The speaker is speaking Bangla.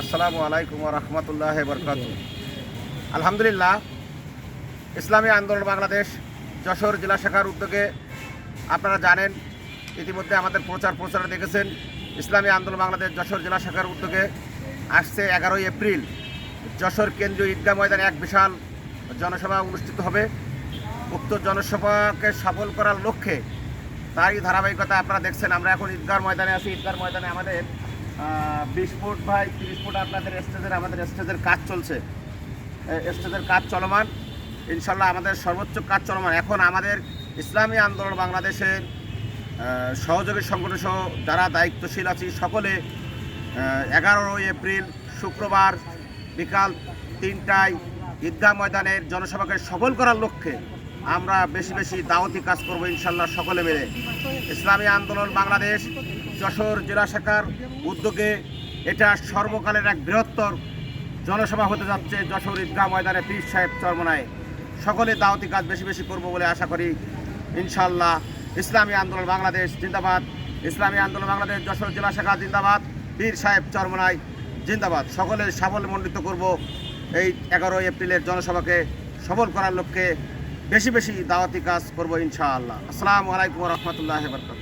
আসসালামু আলাইকুম রহমতুল্লাহ বরকাত আলহামদুলিল্লাহ, ইসলামী আন্দোলন বাংলাদেশ যশোর জেলা শাখার উদ্যোগে আপনারা জানেন, ইতিমধ্যে আমাদের প্রচার প্রচারে দেখেছেন, ইসলামী আন্দোলন বাংলাদেশ যশোর জেলা শাখার উদ্যোগে আসছে এগারোই এপ্রিল, যশোর কেন্দ্রীয় ঈদগাহ ময়দানে এক বিশাল জনসভা অনুষ্ঠিত হবে। উক্ত জনসভাকে সফল করার লক্ষ্যে তারই ধারাবাহিকতা আপনারা দেখছেন। আমরা এখন ঈদগাহ ময়দানে আছি। ঈদগাহ ময়দানে আমাদের বিশ ফুট বাই তিরিশ ফুট আপনাদের স্টেজের, আমাদের স্টেজের কাজ চলছে। স্টেজের কাজ চলমান। ইনশাল্লাহ আমাদের সর্বোচ্চ কাজ চলমান। এখন আমাদের ইসলামী আন্দোলন বাংলাদেশের সহযোগী সংগঠন সহ যারা দায়িত্বশীল আছি, সকলে এগারোই এপ্রিল, শুক্রবার বিকাল তিনটায় ঈদগাহ ময়দানের জনসভাকে সফল করার লক্ষ্যে আমরা বেশি বেশি দাওয়াতি কাজ করব ইনশাল্লাহ সকলে মিলে। ইসলামী আন্দোলন বাংলাদেশ, যশোর জেলা শাখার উদ্যোগে এটা সর্বকালের এক বৃহত্তর জনসভা হতে যাচ্ছে যশোর ঈদগাহ ময়দানে পীর সাহেব চরমনায়। সকলে দাওয়াতি কাজ বেশি বেশি করব বলে আশা করি ইনশাল্লাহ। ইসলামী আন্দোলন বাংলাদেশ, জিন্দাবাদ। ইসলামী আন্দোলন বাংলাদেশ, যশোর জেলা শাখা, জিন্দাবাদ। পীর সাহেব চরমনায়, জিন্দাবাদ। সকলের সাফল্যমণ্ডিত করব এই এগারোই এপ্রিলের জনসভাকে সফল করার লক্ষ্যে বেশি বেশি দাওয়াতি কাজ করব ইনশাআল্লাহ। আসসালামু আলাইকুম রহমতুল্লাহ বরকাত